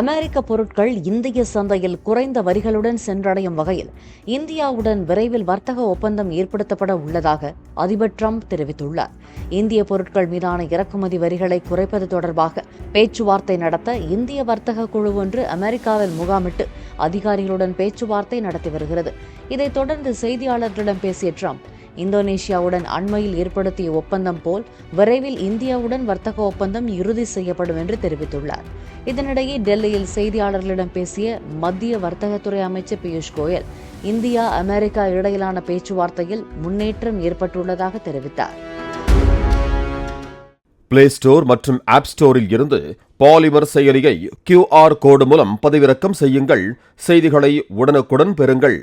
அமெரிக்க பொருட்கள் இந்திய சந்தையில் குறைந்த வரிகளுடன் சென்றடையும் வகையில் இந்தியாவுடன் விரைவில் வர்த்தக ஒப்பந்தம் ஏற்படுத்தப்பட உள்ளதாக அதிபர் ட்ரம்ப் தெரிவித்துள்ளார். இந்திய பொருட்கள் மீதான இறக்குமதி வரிகளை குறைப்பது தொடர்பாக பேச்சுவார்த்தை நடத்த இந்திய வர்த்தக குழு ஒன்று அமெரிக்காவில் முகாமிட்டு அதிகாரிகளுடன் பேச்சுவார்த்தை நடத்தி வருகிறது. இதைத் தொடர்ந்து செய்தியாளர்களிடம் பேசிய ட்ரம்ப் இந்தோனேஷியாவுடன் அண்மையில் ஏற்படுத்திய ஒப்பந்தம் போல் விரைவில் இந்தியாவுடன் வர்த்தக ஒப்பந்தம் இறுதி செய்யப்படும் என்று தெரிவித்துள்ளார். இதனிடையே டெல்லியில் செய்தியாளர்களிடம் பேசிய மத்திய வர்த்தகத்துறை அமைச்சர் பியூஷ் கோயல் இந்தியா அமெரிக்கா இடையிலான பேச்சுவார்த்தையில் முன்னேற்றம் ஏற்பட்டுள்ளதாக தெரிவித்தார். பிளே ஸ்டோர் மற்றும் ஆப் ஸ்டோரில் இருந்து பாலிமர் செயலியை கியூஆர் கோடு மூலம் பதிவிறக்கம் செய்யுங்கள். செய்திகளை உடனுக்குடன் பெறுங்கள்.